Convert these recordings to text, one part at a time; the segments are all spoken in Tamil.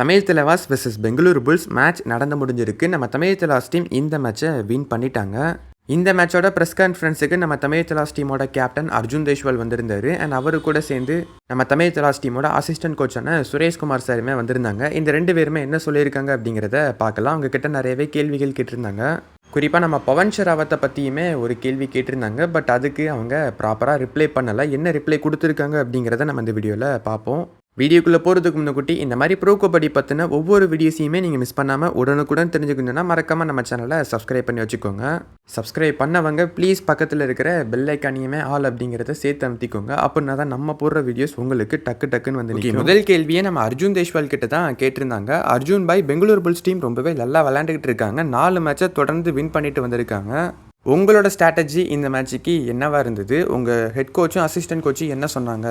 Tamil Thalaivas versus Bengaluru Bulls match நடந்து முடிஞ்சிருக்கு. நம்ம தமிழ் தலாஸ் டீம் இந்த மேட்சை வின் பண்ணிட்டாங்க. இந்த மேட்சோட ப்ரெஸ் கான்ஃபரன்ஸுக்கு நம்ம தமிழ் தலாஸ் டீமோட கேப்டன் அர்ஜுன் தேஷ்வால் வந்திருந்தாரு. அண்ட் அவரு கூட சேர்ந்து நம்ம தமிழ் தலாஸ் டீமோட அசிஸ்டன்ட் கோச்சான சுரேஷ்குமார் சாருமே வந்திருந்தாங்க. இந்த ரெண்டு பேருமே என்ன சொல்லியிருக்காங்க அப்படிங்கிறத பார்க்கலாம். அவங்க கிட்ட நிறையவே கேள்விகள் கேட்டிருந்தாங்க. குறிப்பாக நம்ம பவன் ஷராவத்தை பற்றியுமே ஒரு கேள்வி கேட்டிருந்தாங்க. பட் அதுக்கு அவங்க ப்ராப்பராக ரிப்ளை பண்ணலை. என்ன ரிப்ளை கொடுத்துருக்காங்க அப்படிங்கிறத நம்ம இந்த வீடியோவில் பார்ப்போம். வீடியோக்குள்ளே போகிறதுக்கு முன்னக்குட்டி இந்த மாதிரி ப்ரோ கபடி பற்றின ஒவ்வொரு வீடியோஸையுமே நீங்கள் மிஸ் பண்ணாமல் உடனுக்குடன் தெரிஞ்சுக்கணுன்னா மறக்காமல் நம்ம சேனலை சப்ஸ்கிரைப் பண்ணி வச்சுக்கோங்க. சப்ஸ்கிரைப் பண்ணவங்க ப்ளீஸ் பக்கத்தில் இருக்கிற பெல் ஐக்கானியுமே ஆல் அப்படிங்கிறத சேர்த்து அமுத்திக்கோங்க. அப்படின்னா தான் நம்ம போடுற வீடியோஸ் உங்களுக்கு டக்கு டக்குன்னு வந்து முதல் கேள்வியே நம்ம அர்ஜுன் தேஷ்வால் கிட்ட தான் கேட்டிருந்தாங்க. அர்ஜுன் பாய் பெங்களூர் புல்ஸ் டீம் ரொம்பவே நல்லா விளையாண்டுக்கிட்டு இருக்காங்க. நாலு மேட்சை தொடர்ந்து வின் பண்ணிட்டு வந்திருக்காங்க. உங்களோட ஸ்ட்ராட்டஜி இந்த மேட்ச்சுக்கு என்னவாக இருந்தது? உங்கள் ஹெட் கோச்சும் அசிஸ்டன்ட் கோச்சும் என்ன சொன்னாங்க?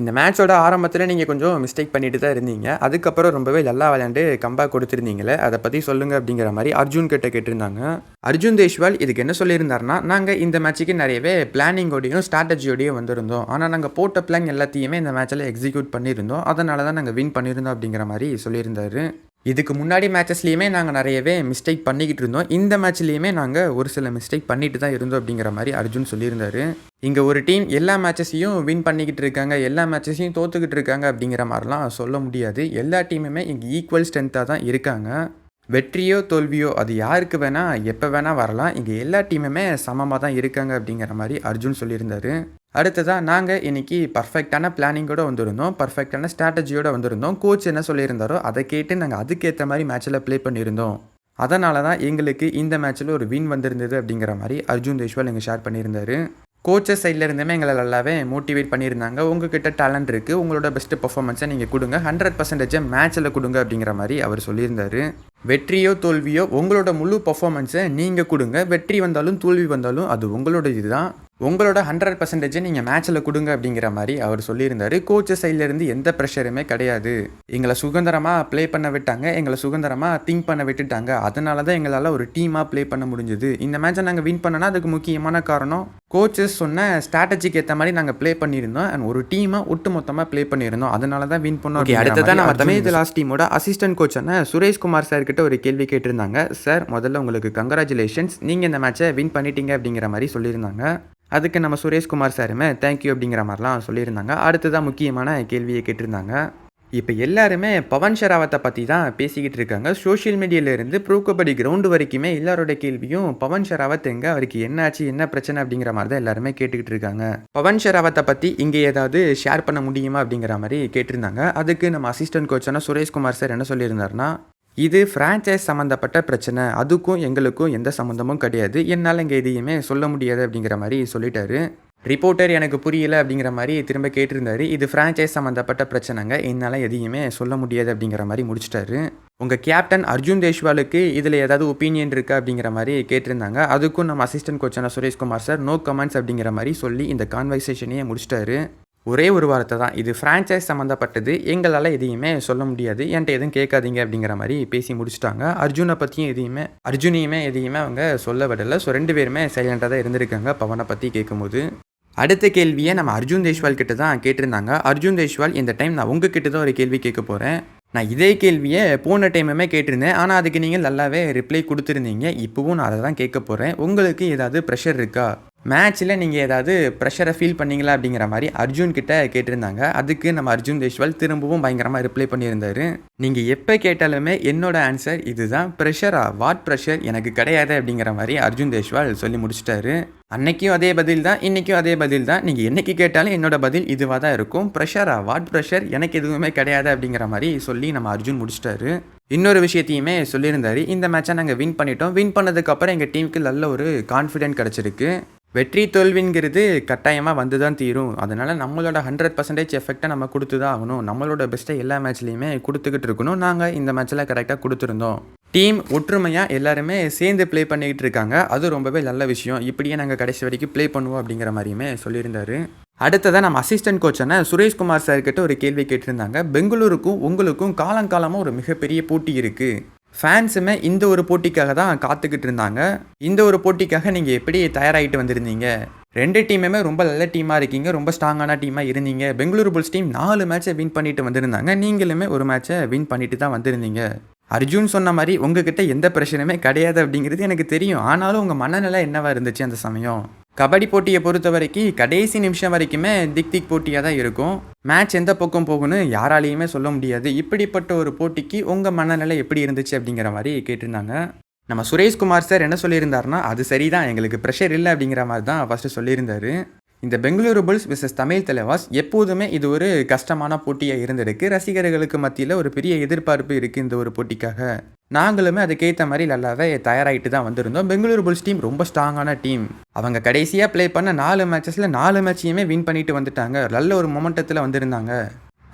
இந்த மேட்சோட ஆரம்பத்தில் நீங்கள் கொஞ்சம் மிஸ்டேக் பண்ணிட்டு தான் இருந்தீங்க. அதுக்கப்புறம் ரொம்பவே நல்லா விளையாண்டு கம்பா கொடுத்துருந்தீங்களே. அதை பற்றி சொல்லுங்கள் அப்படிங்கிற மாதிரி அர்ஜுன் கிட்ட கேட்டிருந்தாங்க. அர்ஜுன் தேஷ்வால் இதுக்கு என்ன சொல்லியிருந்தாருன்னா நாங்கள் இந்த மேட்ச்சுக்கு நிறையவே பிளானிங்கோடையும் ஸ்ட்ராட்டஜியோடையும் வந்திருந்தோம். ஆனால் நாங்கள் போட்ட பிளான் எல்லாத்தையுமே இந்த மேட்ச்சில் எக்ஸிக்யூட் பண்ணியிருந்தோம். அதனால தான் நாங்கள் வின் பண்ணியிருந்தோம் அப்படிங்கிற மாதிரி சொல்லியிருந்தாரு. இதுக்கு முன்னாடி மேட்சஸ்லேயுமே நாங்கள் நிறையவே மிஸ்டேக் பண்ணிக்கிட்டு இருந்தோம். இந்த மேட்ச்லேயுமே நாங்கள் ஒரு சில மிஸ்டேக் பண்ணிட்டு தான் இருந்தோம் அப்படிங்கிற மாதிரி அர்ஜுன் சொல்லியிருந்தாரு. இங்கே ஒரு டீம் எல்லா மேட்சஸையும் வின் பண்ணிக்கிட்டு இருக்காங்க எல்லா மேட்சஸையும் தோத்துக்கிட்டு இருக்காங்க அப்படிங்கிற மாதிரிலாம் சொல்ல முடியாது. எல்லா டீமுமே இங்கே ஈக்குவல் ஸ்ட்ரென்த்தாக தான் இருக்காங்க. வெற்றியோ தோல்வியோ அது யாருக்கு வேணால் எப்போ வேணால் வரலாம். இங்கே எல்லா டீமுமே சமமாக தான் இருக்காங்க அப்படிங்கிற மாதிரி அர்ஜுன் சொல்லியிருந்தார். அடுத்ததாக நாங்கள் இன்றைக்கி பர்ஃபெக்டான பிளானிங்கோட வந்திருந்தோம். பர்ஃபெக்டான ஸ்ட்ராட்டஜியோடு வந்திருந்தோம். கோச் என்ன சொல்லியிருந்தாரோ அதை கேட்டு நாங்கள் அதுக்கேற்ற மாதிரி மேட்ச்சில் ப்ளே பண்ணியிருந்தோம். அதனால தான் எங்களுக்கு இந்த மேட்ச்சில் ஒரு வின் வந்திருந்தது அப்படிங்கிற மாதிரி அர்ஜுன் தேஷ்வால் எங்கள் ஷேர் பண்ணியிருந்தாரு. கோச்சஸ் சைடில் இருந்துமே எங்களை நல்லாவே மோட்டிவேட் பண்ணியிருந்தாங்க. உங்ககிட்ட டேலண்ட் இருக்குது உங்களோட பெஸ்ட் பர்ஃபார்மன்ஸை நீங்கள் கொடுங்க. ஹண்ட்ரட் பர்சன்டேஜை மேட்ச்சில் கொடுங்க அப்படிங்கிற மாதிரி அவர் சொல்லியிருந்தார். வெற்றியோ தோல்வியோ உங்களோட முழு பர்ஃபார்மன்ஸை நீங்கள் கொடுங்க. வெற்றி வந்தாலும் தோல்வி வந்தாலும் அது உங்களோட இதுதான் உங்களோட ஹண்ட்ரட் பர்சன்டேஜை நீங்கள் மேட்ச்சில் கொடுங்க அப்படிங்கிற மாதிரி அவர் சொல்லியிருந்தாரு. கோச்சஸ் சைட்லேருந்து எந்த ப்ரெஷருமே கிடையாது. எங்களை சுதந்திரமாக ப்ளே பண்ண விட்டாங்க. எங்களை சுதந்திரமாக திங்க் பண்ண விட்டுட்டாங்க. அதனால தான் எங்களால் ஒரு டீமாக ப்ளே பண்ண முடிஞ்சது. இந்த மேட்சை நாங்கள் வின் பண்ணனா அதுக்கு முக்கியமான காரணம் கோச்சஸ் சொன்ன ஸ்ட்ராட்டஜிக்கு ஏற்ற மாதிரி நாங்கள் ப்ளே பண்ணியிருந்தோம். அண்ட் ஒரு டீமாக ஒட்டு மொத்தமாக ப்ளே பண்ணியிருந்தோம் அதனால தான் வின் பண்ணோம் ஓகே அடுத்ததான் நம்ம தமிழ் லாஸ்ட் டீமோட அசிஸ்டன்ட் கோச்சான சுரேஷ்குமார் சார் கிட்ட ஒரு கேள்வி கேட்டிருந்தாங்க. சார் முதல்ல உங்களுக்கு கங்க்ராச்சுலேஷன்ஸ் நீங்கள் இந்த மேட்சை வின் பண்ணிட்டீங்க அப்படிங்கிற மாதிரி சொல்லியிருந்தாங்க. அதுக்கு நம்ம சுரேஷ்குமார் சாருமே தேங்க்யூ அப்படிங்கிற மாதிரிலாம் சொல்லியிருந்தாங்க. அடுத்ததான் முக்கியமான கேள்வியை கேட்டிருந்தாங்க. இப்போ எல்லாருமே பவன் ஷராவத்தை பற்றி தான் பேசிக்கிட்டு இருக்காங்க. சோஷியல் மீடியாவிலேருந்து ப்ரோ கபடி கிரவுண்டு வரைக்குமே எல்லாரோட கேள்வியும் பவன் ஷராவத் எங்கே அவருக்கு என்னாச்சு என்ன பிரச்சனை அப்படிங்கிற மாதிரி தான் எல்லாருமே கேட்டுக்கிட்டு இருக்காங்க. பவன் ஷெராவத்தை பற்றி இங்கே ஏதாவது ஷேர் பண்ண முடியுமா அப்படிங்கிற மாதிரி கேட்டிருந்தாங்க. அதுக்கு நம்ம அசிஸ்டன்ட் கோச்சான சுரேஷ்குமார் சார் என்ன சொல்லியிருந்தாருன்னா இது ஃப்ரான்ச்சைஸ் சம்மந்தப்பட்ட பிரச்சனை. அதுக்கும் எங்களுக்கும் எந்த சம்மந்தமும் கிடையாது. என்னால் இங்கே எதையுமே சொல்ல முடியாது அப்படிங்கிற மாதிரி சொல்லிட்டாரு. ரிப்போர்ட்டர் எனக்கு புரியல அப்படிங்கிற மாதிரி திரும்ப கேட்டிருந்தாரு. இது ஃப்ரான்ச்சைஸ் சம்மந்தப்பட்ட பிரச்சனைங்க. என்னால் எதையுமே சொல்ல முடியாது அப்படிங்கிற மாதிரி முடிச்சிட்டாரு. உங்கள் கேப்டன் அர்ஜுன் தேஷ்வாலுக்கு இதில் ஏதாவது ஒப்பீனியன் இருக்கா அப்படிங்கிற மாதிரி கேட்டிருந்தாங்க. அதுக்கும் நம்ம அசிஸ்டன்ட் கோச்சான சுரேஷ்குமார் சார் நோ கமெண்ட்ஸ் அப்படிங்கிற மாதிரி சொல்லி இந்த கான்வர்சேஷனையே முடிச்சிட்டாரு. ஒரே ஒரு வார்த்தை தான். இது ஃப்ரான்ச்சைஸ் சம்மந்தப்பட்டது எங்களால் எதையுமே சொல்ல முடியாது. என்கிட்ட எதுவும் கேட்காதீங்க அப்படிங்கிற மாதிரி பேசி முடிச்சுட்டாங்க. அர்ஜுனை பற்றியும் எதையுமே அர்ஜுனையுமே எதையுமே அவங்க சொல்ல விடலை. ஸோ ரெண்டு பேருமே சைலண்டாக தான் இருந்திருக்காங்க பவனை பற்றி கேட்கும்போது. அடுத்த கேள்வியை நம்ம அர்ஜுன் தேஷ்வால் கிட்ட தான் கேட்டிருந்தாங்க. அர்ஜுன் தேஷ்வால் இந்த டைம் நான் உங்ககிட்ட தான் ஒரு கேள்வி கேட்க போகிறேன் நான் இதே கேள்வியை போன டைமுமே கேட்டிருந்தேன். ஆனால் அதுக்கு நீங்கள் நல்லாவே ரிப்ளை கொடுத்துருந்தீங்க. இப்போவும் நான் அதை தான் கேட்க போகிறேன் உங்களுக்கு ஏதாவது ப்ரெஷர் இருக்கா? மேட்ச்சில் நீங்கள் ஏதாவது ப்ரெஷரை ஃபீல் பண்ணீங்களா அப்படிங்கிற மாதிரி அர்ஜுன் கிட்ட கேட்டிருந்தாங்க. அதுக்கு நம்ம அர்ஜுன் தேஷ்வால் திரும்பவும் பயங்கரமாக ரிப்ளை பண்ணியிருந்தாரு. நீங்கள் எப்போ கேட்டாலுமே என்னோட ஆன்சர் இதுதான். ப்ரெஷரா வாட் ப்ரெஷர் எனக்கு கிடையாது அப்படிங்கிற மாதிரி அர்ஜுன் தேஷ்வால் சொல்லி முடிச்சிட்டாரு. அன்னைக்கும் அதே பதில் தான் இன்றைக்கும் அதே பதில் தான். நீங்கள் என்னைக்கு கேட்டாலும் என்னோட பதில் இதுவாக தான் இருக்கும். ப்ரெஷரா வாட் ப்ரெஷர் எனக்கு எதுவுமே கிடையாது அப்படிங்கிற மாதிரி சொல்லி நம்ம அர்ஜுன் முடிச்சிட்டாரு. இன்னொரு விஷயத்தையுமே சொல்லியிருந்தாரு. இந்த மேட்சை நாங்கள் வின் பண்ணிட்டோம். வின் பண்ணதுக்கப்புறம் எங்கள் டீமுக்கு நல்ல ஒரு கான்ஃபிடென்ட் கிடச்சிருக்கு. வெற்றி தோல்விங்கிறது கட்டாயமாக வந்து தான் தீரும். அதனால் நம்மளோட ஹண்ட்ரட் பர்சன்டேஜ் எஃபெக்டை நம்ம கொடுத்து தான் ஆகணும். நம்மளோட பெஸ்ட்டை எல்லா மேட்ச்லேயுமே கொடுத்துக்கிட்டு இருக்கணும். நாங்கள் இந்த மேட்ச்சில் கரெக்டாக கொடுத்துருந்தோம். டீம் ஒற்றுமையாக எல்லாருமே சேர்ந்து ப்ளே பண்ணிக்கிட்டு இருக்காங்க. அது ரொம்பவே நல்ல விஷயம். இப்படியே நாங்கள் கடைசி வரைக்கும் ப்ளே பண்ணுவோம் அப்படிங்கிற மாதிரியுமே சொல்லியிருந்தாரு. அடுத்ததாக நம்ம அசிஸ்டன்ட் கோச்சான சுரேஷ்குமார் சார் கிட்ட ஒரு கேள்வி கேட்டிருந்தாங்க. பெங்களூருக்கும் உங்களுக்கும் காலங்காலமாக ஒரு மிகப்பெரிய போட்டி இருக்குது ஃபேன்ஸுமே இந்த ஒரு போட்டிக்காக தான் காத்துக்கிட்டு இருந்தாங்க. இந்த ஒரு போட்டிக்காக நீங்கள் எப்படி தயாராகிட்டு வந்திருந்தீங்க? ரெண்டு டீமுமே ரொம்ப நல்ல டீமாக இருக்கீங்க ரொம்ப ஸ்ட்ராங்கான டீமாக இருந்தீங்க. பெங்களூரு புல்ஸ் டீம் நாலு மேட்சை வின் பண்ணிட்டு வந்திருந்தாங்க. நீங்களுமே ஒரு மேட்சை வின் பண்ணிட்டு தான் வந்திருந்தீங்க. அர்ஜுன் சொன்ன மாதிரி உங்ககிட்ட எந்த பிரச்சனையுமே கிடையாது அப்படிங்கிறது எனக்கு தெரியும். ஆனாலும் உங்கள் மனநிலை என்னவா இருந்துச்சு அந்த சமயம்? கபடி போட்டியை பொறுத்த வரைக்கும் கடைசி நிமிஷம் வரைக்குமே திக் திக் போட்டியாக தான் இருக்கும். மேட்ச் எந்த பக்கம் போகும்னு யாராலையுமே சொல்ல முடியாது. இப்படிப்பட்ட ஒரு போட்டிக்கு உங்கள் மனநிலை எப்படி இருந்துச்சு அப்படிங்கிற மாதிரி கேட்டிருந்தாங்க. நம்ம சுரேஷ்குமார் சார் என்ன சொல்லியிருந்தாருன்னா அது சரிதான் எங்களுக்கு ப்ரெஷர் இல்லை அப்படிங்கிற மாதிரி தான் ஃபஸ்ட்டு சொல்லியிருந்தாரு. இந்த பெங்களூரு புல்ஸ் விசஸ் தமிழ் தலைவாஸ் எப்போதுமே இது ஒரு கஷ்டமான போட்டியாக இருந்திருக்கு. ரசிகர்களுக்கு மத்தியில் ஒரு பெரிய எதிர்பார்ப்பு இருக்குது இந்த ஒரு போட்டிக்காக. நாங்களுமே அதுக்கேற்ற மாதிரி நல்லாவே தயாராகிட்டு தான் வந்திருந்தோம். பெங்களூரு புல்ஸ் டீம் ரொம்ப ஸ்ட்ராங்கான டீம். அவங்க கடைசியாக ப்ளே பண்ண நாலு மேட்சஸில் நாலு மேட்சையுமே வின் பண்ணிட்டு வந்துட்டாங்க. நல்ல ஒரு மொமெண்டத்தில் வந்திருந்தாங்க.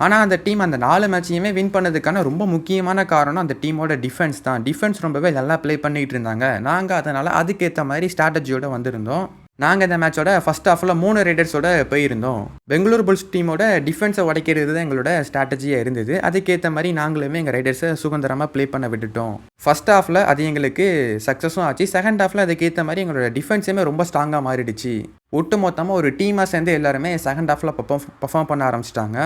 ஆனால் அந்த டீம் அந்த நாலு மேட்சையுமே வின் பண்ணதுக்கான ரொம்ப முக்கியமான காரணம் அந்த டீமோட டிஃபென்ஸ் தான். டிஃபென்ஸ் ரொம்பவே நல்லா ப்ளே பண்ணிகிட்டு இருந்தாங்க. நாங்கள் அதனால் அதுக்கேற்ற மாதிரி ஸ்ட்ராட்டஜியோடு வந்திருந்தோம். நாங்கள் இந்த மேட்சோட ஃபஸ்ட் ஹாஃபில் மூணு ரைடர்ஸோட போயிருந்தோம். பெங்களூர் புல்ஸ் டீமோட டிஃபென்ஸை உடைக்கிறது தான் எங்களோட ஸ்ட்ராட்டஜியாக இருந்தது. அதுக்கேற்ற மாதிரி நாங்களுமே எங்கள் ரைடர்ஸை சுதந்திரமாக ப்ளே பண்ண விட்டுட்டோம். ஃபஸ்ட் ஹாஃபில் அது எங்களுக்கு சக்ஸஸும் ஆச்சு. செகண்ட் ஹாஃபில் அதுக்கேற்ற மாதிரி எங்களோட டிஃபென்ஸுமே ரொம்ப ஸ்ட்ராங்காக மாறிடுச்சு. ஒட்டு மொத்தமாக ஒரு டீமாக சேர்ந்து எல்லாருமே செகண்ட் ஹாஃபில் பர்ஃபார்ம் பர்ஃபார்ம் பண்ண ஆரம்பிச்சிட்டாங்க.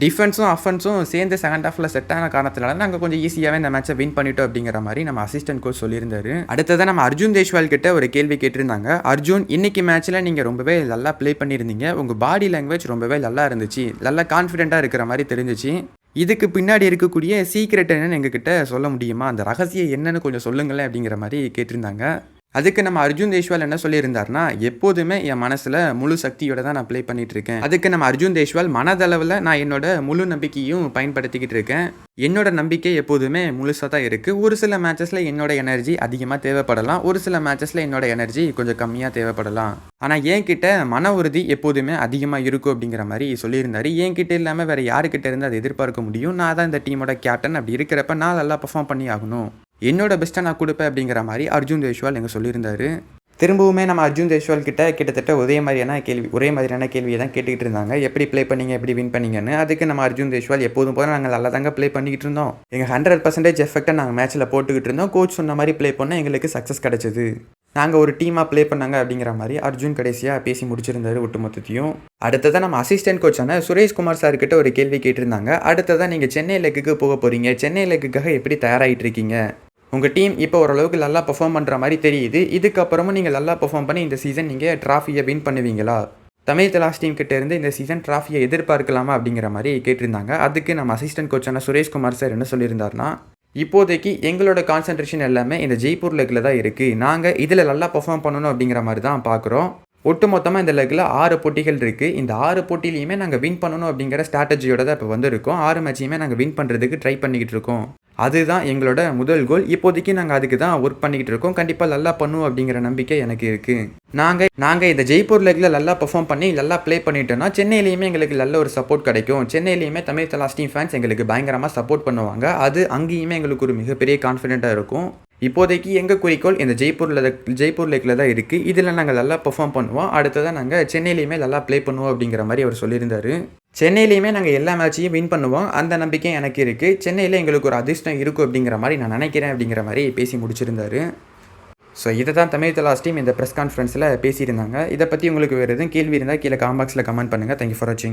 டிஃபென்ஸும் அஃபென்ஸும் சேர்ந்து செகண்ட் ஹாஃபில் செட் ஆன காரணத்தினால நாங்கள் கொஞ்சம் ஈஸியாகவே இந்த மேட்சை வின் பண்ணிட்டோம் அப்படிங்கிற மாதிரி நம்ம அசிஸ்டன்ட் கோச் சொல்லியிருந்தார். அடுத்ததான் நம்ம அர்ஜுன் தேஷ்வால் கிட்ட ஒரு கேள்வி கேட்டிருந்தாங்க. அர்ஜுன் இன்னைக்கு மேட்ச்சில் நீங்கள் ரொம்பவே நல்லா ப்ளே பண்ணியிருந்தீங்க. உங்கள் பாடி லாங்குவேஜ் ரொம்பவே நல்லா இருந்துச்சு. நல்லா கான்ஃபிடென்ட்டாக இருக்கிற மாதிரி தெரிஞ்சிச்சு. இதுக்கு பின்னாடி இருக்கக்கூடிய சீக்ரெட் என்னன்னு எங்ககிட்ட சொல்ல முடியுமா? அந்த ரகசியம் என்னன்னு கொஞ்சம் சொல்லுங்களேன் அப்படிங்கிற மாதிரி கேட்டிருந்தாங்க. அதுக்கு நம்ம அர்ஜுன் தேஷ்வால் என்ன சொல்லியிருந்தாருன்னா எப்போதுமே என் மனசில் முழு சக்தியோட தான் நான் ப்ளே பண்ணிட்டு இருக்கேன் அதுக்கு நம்ம அர்ஜுன் தேஷ்வால் மனதளவில் நான் என்னோட முழு நம்பிக்கையும் பயன்படுத்திக்கிட்டு இருக்கேன். என்னோட நம்பிக்கை எப்போதுமே முழுசாக தான் இருக்குது ஒரு சில மேட்சஸில் என்னோட எனர்ஜி அதிகமாக தேவைப்படலாம். ஒரு சில மேட்சஸில் என்னோட எனர்ஜி கொஞ்சம் கம்மியாக தேவைப்படலாம். ஆனால் என்கிட்ட மன உறுதி எப்போதுமே அதிகமாக இருக்கும் அப்படிங்கிற மாதிரி சொல்லியிருந்தார். என்கிட்ட இல்லாமல் வேறு யாருக்கிட்ட இருந்து அதை எதிர்பார்க்க முடியும்? நான் தான் இந்த டீமோட கேப்டன் அப்படி இருக்கிறப்ப நான் நல்லா பர்ஃபார்ம் பண்ணி ஆகணும். என்னோட பெஸ்ட்டை நான் கொடுப்பேன் அப்படிங்கிற மாதிரி அர்ஜுன் தேஷ்வால் எங்கள் சொல்லியிருந்தாரு. திரும்பவுமே நம்ம அர்ஜுன் தேஷ்வால் கிட்ட கிட்டத்தட்ட ஒரே மாதிரியான கேள்வி ஒரே மாதிரியான கேள்வியை தான் கேட்டுக்கிட்டு இருந்தாங்க. எப்படி ப்ளே பண்ணீங்க எப்படி வின் பண்ணீங்கன்னு அதுக்கு நம்ம அர்ஜுன் தேஷ்வால் எப்போதும் போல நாங்கள் நல்லா தாங்க ப்ளே பண்ணிக்கிட்டு இருந்தோம். எங்கள் ஹண்ட்ரட் பர்சன்டேஜ் எஃபெக்டை நாங்கள் மேட்ச்சில் போட்டுக்கிட்டு இருந்தோம். கோச் சொன்ன மாதிரி ப்ளே பண்ணால் எங்களுக்கு சக்ஸஸ் கிடச்சிது. நாங்கள் ஒரு டீமாக ப்ளே பண்ணாங்க அப்படிங்கிற மாதிரி அர்ஜுன் கடைசியாக பேசி முடிச்சிருந்தாரு ஒட்டுமொத்தத்தையும். அடுத்ததான் நம்ம அசிஸ்டன்ட் கோச்சான சுரேஷ்குமார் சார் கிட்ட ஒரு கேள்வி கேட்டிருந்தாங்க. அடுத்ததான் நீங்கள் சென்னை லெக்குக்கு போக போகிறீங்க சென்னை லெக்குக்காக எப்படி தயாராகிட்டு இருக்கீங்க? உங்கள் டீம் இப்போ ஓரளவுக்கு நல்லா பெர்ஃபார்ம் பண்ணுற மாதிரி தெரியுது. இதுக்கப்புறமும் நீங்கள் நல்லா பெர்ஃபார்ம் பண்ணி இந்த சீசன் நீங்கள் ட்ராஃபியை வின் பண்ணுவீங்களா? தமிழ் தலாஸ் டீம் கிட்ட இருந்து இந்த சீசன் ட்ராஃபியை எதிர்பார்க்கலாமா அப்படிங்கிற மாதிரி கேட்டிருந்தாங்க. அதுக்கு நம்ம அசிஸ்டன்ட் கோச்சான சுரேஷ்குமார் சார் என்ன சொல்லியிருந்தாருன்னா இப்போதைக்கு எங்களோட கான்சன்ட்ரேஷன் எல்லாமே இந்த ஜெய்ப்பூர் லெக்கில் தான் இருக்குது நாங்கள் இதில் நல்லா பெர்ஃபார்ம் பண்ணணும் அப்படிங்கிற மாதிரி தான் பார்க்குறோம் ஒட்டுமொத்தமாக இந்த லெக்கில் ஆறு போட்டிகள் இருக்குது இந்த ஆறு போட்டிலையுமே நாங்கள் வின் பண்ணணும் அப்படிங்கிற ஸ்ட்ராட்டஜியோட தான் இப்போ வந்திருக்கோம். ஆறு மேட்சையுமே நாங்கள் வின் பண்ணுறதுக்கு ட்ரை பண்ணிக்கிட்டு இருக்கோம். அதுதான் எங்களோட முதல் கோல் இப்போதைக்கு நாங்கள் அதுக்கு தான் ஒர்க் பண்ணிக்கிட்டு இருக்கோம். கண்டிப்பாக நல்லா பண்ணுவோம் அப்படிங்கிற நம்பிக்கை எனக்கு இருக்குது நாங்கள் நாங்கள் இந்த ஜெய்ப்பூர் லெக்கில் நல்லா பர்ஃபார்ம் பண்ணி நல்லா ப்ளே பண்ணிட்டோம்னா சென்னையிலையுமே எங்களுக்கு நல்ல ஒரு சப்போர்ட் கிடைக்கும். சென்னையிலையுமே தமிழ் தலாஸ் ஃபேன்ஸ் எங்களுக்கு பயங்கரமாக சப்போர்ட் பண்ணுவாங்க. அது அங்கேயுமே எங்களுக்கு ஒரு மிகப்பெரிய கான்ஃபிடென்ட்டாக இருக்கும். இப்போதைக்கு எங்கள் குறிக்கோள் இந்த ஜெய்ப்பூரில் ஜெய்ப்பூர் லேக்கில் தான் இருக்குது இதில் நாங்கள் நல்லா பெர்ஃபார்ம் பண்ணுவோம். அடுத்ததான் நாங்கள் சென்னையிலையுமே நல்லா ப்ளே பண்ணுவோம் அப்படிங்கிற மாதிரி அவர் சொல்லியிருந்தார். சென்னையிலையுமே நாங்கள் எல்லா மேட்சையும் வின் பண்ணுவோம். அந்த நம்பிக்கை எனக்கு இருக்குது சென்னையில் எங்களுக்கு ஒரு அதிர்ஷ்டம் இருக்கும் அப்படிங்கிற மாதிரி நான் நினைக்கிறேன் அப்படிங்கிற மாதிரி பேசி முடிச்சிருந்தாரு. ஸோ இதை தான் தமிழ் தலாஸ் டீம். இந்த ப்ரெஸ் கான்ஃபரன்ஸில் பேசியிருந்தாங்க. இதை பற்றி உங்களுக்கு வேறு எதுவும் கேள்வி இருந்தால் கீழே காம்பாக்ஸில் கமெண்ட் பண்ணுங்கள் தேங்க்யூ ஃபார் வாட்சிங்